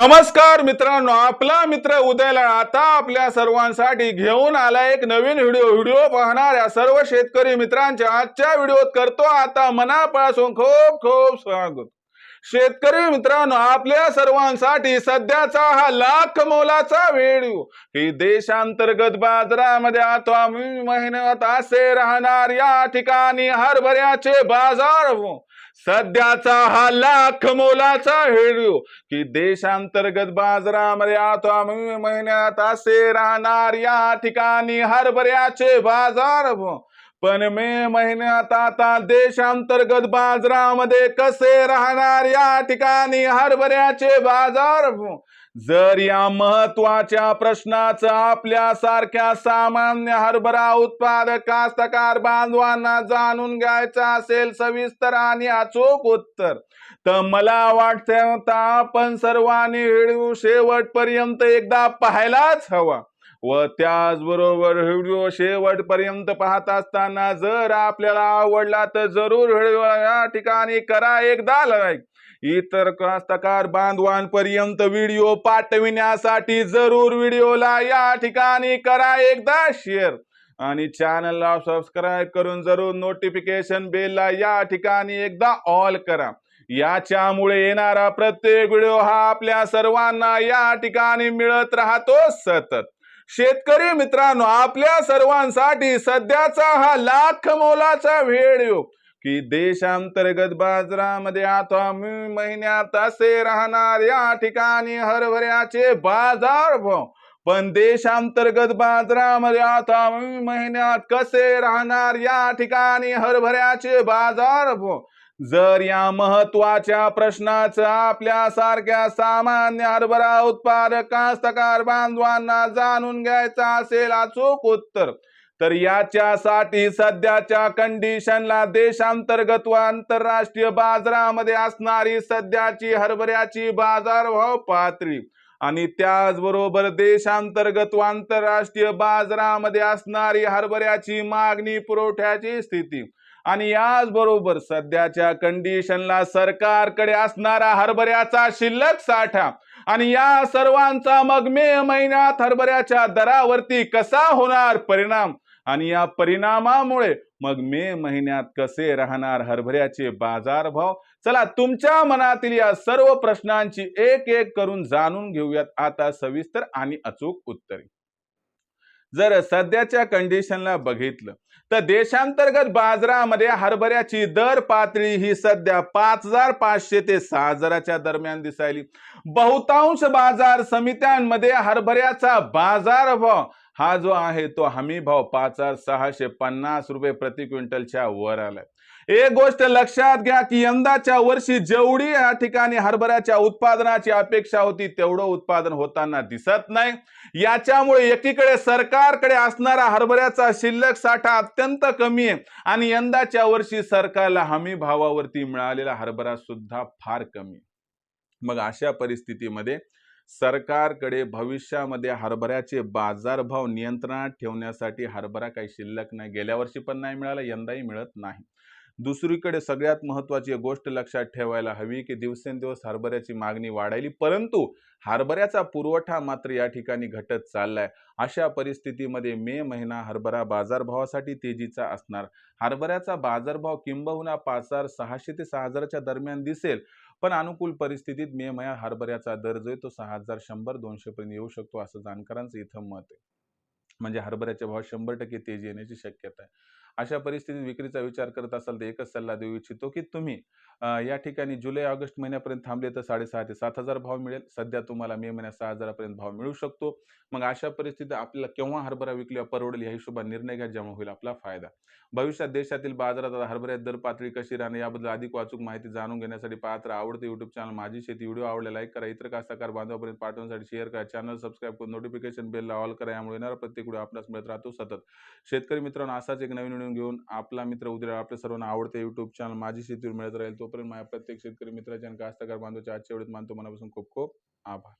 नमस्कार मित्रांनो आपला मित्र उदयला आता आपल्या सर्वांसाठी घेऊन आला एक नवीन व्हिडिओ. व्हिडिओ पाहणाऱ्या सर्व शेतकरी मित्रांच्या आजच्या व्हिडिओत करतो आता मनापासून खूप खूप स्वागत. शेतकरी मित्रांनो आपल्या सर्वांसाठी सध्याचा हा लाख मोलाचा व्हिडिओ. ही देशांतर्गत बाजारामध्ये आता मी महिन्यात असे राहणार. या ठिकाणी हरभऱ्याचे बाजार हो. सध्याचा हा लाख मोलाचा हेडू की देशांतर्गत बाजारामध्ये आता महिन्यात असे राहणार या ठिकाणी हरभऱ्याचे बाजार. पण मे महिन्यात आता देशांतर्गत बाजारामध्ये कसे राहणार या ठिकाणी हरभऱ्याचे बाजार? जर या महत्त्वाच्या प्रश्नाचं आपल्या सारख्या सामान्य हरभरा उत्पादक कास्तकार बांधवांना जाणून घ्यायचा असेल सविस्तर आणि अचूक उत्तर तर मला वाटतं आपण सर्वांनी व्हिडिओ शेवटपर्यंत एकदा पाहायलाच हवा. व त्याचबरोबर व्हिडिओ शेवटपर्यंत पाहत असताना जर आपल्याला आवडला तर जरूर व्हिडिओ या ठिकाणी करा एकदा लाईक. इतर कास्तकार बांधवांपर्यंत व्हिडिओ पाठविण्यासाठी जरूर व्हिडिओला या ठिकाणी करा एकदा शेअर आणि चॅनलला सबस्क्राईब करून जरूर नोटिफिकेशन बेलला या ठिकाणी एकदा ऑल करा. याच्यामुळे येणारा प्रत्येक व्हिडिओ हा आपल्या सर्वांना या ठिकाणी मिळत राहतो सतत. शेतकरी मित्रांनो आपल्या सर्वांसाठी सध्याचा हा लाख मोलाचा व्हिडिओ. की देशांतर्गत बाजारामध्ये आता मे महिन्यात असे राहणार या ठिकाणी हरभऱ्याचे बाजार भाव पण देशांतर्गत बाजारामध्ये आता मे महिन्यात कसे राहणार या ठिकाणी हरभऱ्याचे बाजार भाव जर या महत्त्वाच्या प्रश्नाचं आपल्या सारख्या सामान्य हरभरा उत्पादक कास्तकार बांधवांना जाणून घ्यायचा असेल अचूक उत्तर. तर याच्यासाठी सध्याच्या कंडिशनला देशांतर्गत व आंतरराष्ट्रीय बाजारामध्ये असणारी सध्याची हरभऱ्याची बाजारभाव पातळी आणि त्याचबरोबर देशांतर्गत व आंतरराष्ट्रीय बाजारामध्ये असणारी हरभऱ्याची मागणी पुरवठ्याची स्थिती. आणि याचबरोबर सध्याच्या कंडिशनला सरकारकडे असणारा हरभऱ्याचा शिल्लक साठा. आणि या सर्वांचा मग मे महिन्यात हरभऱ्याच्या दरावरती कसा होणार परिणाम? आणि या परिणामामुळे मग मे महिन्यात कसे राहणार हरभऱ्याचे बाजारभाव? चला तुमच्या मनातील या सर्व प्रश्नांची एक एक करून जाणून घेऊयात आता सविस्तर आणि अचूक उत्तरे. जर सध्याच्या कंडिशनला बघितलं तर देशांतर्गत बाजारामध्ये हरभऱ्याची दर पातळी ही सध्या पाच हजार पाचशे ते सहा हजाराच्या दरम्यान दिसायली. बहुतांश बाजार समित्यांमध्ये हरभऱ्याचा बाजार भाव हा जो आहे तो हमी भाव पाच हजार सहाशे पन्नास रुपये प्रति क्विंटलच्या वर आलाय एक गोष्ट लक्षात घ्या की यंदाच्या वर्षी जेवढी या ठिकाणी हरभऱ्याच्या उत्पादनाची अपेक्षा होती तेवढं उत्पादन होताना दिसत नाही याच्यामुळे एकीकडे सरकारकडे असणारा हरभऱ्याचा शिल्लक साठा अत्यंत कमी आहे आणि यंदाच्या वर्षी सरकारला हमी भावावरती मिळालेला हरभरा सुद्धा फार कमी आहे. मग अशा परिस्थितीमध्ये सरकारकडे भविष्यामध्ये हरभऱ्याचे बाजारभाव नियंत्रणात ठेवण्यासाठी हरभरा काही शिल्लक नाही. गेल्या वर्षी पण नाही मिळाला यंदाही मिळत नाही. दुसरीकडे सगळ्यात महत्वाची गोष्ट लक्षात ठेवायला हवी की दिवसेंदिवस हरभऱ्याची मागणी वाढायली परंतु हरभऱ्याचा पुरवठा मात्र या ठिकाणी घटत चाललाय. अशा परिस्थितीमध्ये मे महिना हरभरा बाजारभावासाठी तेजीचा असणार. हरभऱ्याचा बाजारभाव किंबहुना पाच हजार सहाशे ते सहा हजाराच्या दरम्यान दिसेल. पण अनुकूल परिस्थितीत मे महिन्यात हरभऱ्याचा दर जो आहे तो सहा हजार शंभर दोनशे पर्यंत येऊ शकतो असं जाणकारांचं इथं मत आहे. म्हणजे हरभऱ्याचे भाव शंभर टक्के तेजी येण्याची शक्यता आहे. अशा परिस्थितीत विक्रीचा विचार करत असाल तर एकच सल्ला देऊ इच्छितो की तुम्ही या ठिकाणी जुलै ऑगस्ट महिन्यापर्यंत थांबले तर साडेसहा ते सात हजार भाव मिळेल. सध्या तुम्हाला मे महिन्यात सहा हजारापर्यंत भाव मिळू शकतो. मग अशा परिस्थितीत आपल्याला केव्हा हरभरा विकल्या परवडेल या हिशोबाने निर्णय घ्या ज्यामुळे होईल आपला फायदा. भविष्यात देशातील बाजारात हरभऱ्यात दर पातळी कशी राहणे याबद्दल अधिक वाचूक माहिती जाणून घेण्यासाठी पात्र आवडते युट्यूब चॅनल माझी शेती व्हिडिओ आवडला लाईक करा. इतर कास्तकार बांधवापर्यंत पाठवण्यासाठी शेअर करा. चॅनल सबस्क्राईब करून नोटिफिकेशन बेलला ऑल करा. यामुळे येणारा प्रत्येक व्हिडिओ आपल्यास मिळत राहतो सतत. शेतकरी मित्रांनो असाच एक नवीन जाणून घेऊन आपला मित्र उद्या आपल्या सर्वांना आवडते युट्यूब चॅनल माझी शेतीवर मिळत राहील तोपर्यंत माझ्या प्रत्येक शेतकरी मित्राच्या आणि कास्तकार बांधवाच्या आजच्या वेळेत मानतो. मनापासून खूप खूप आभार.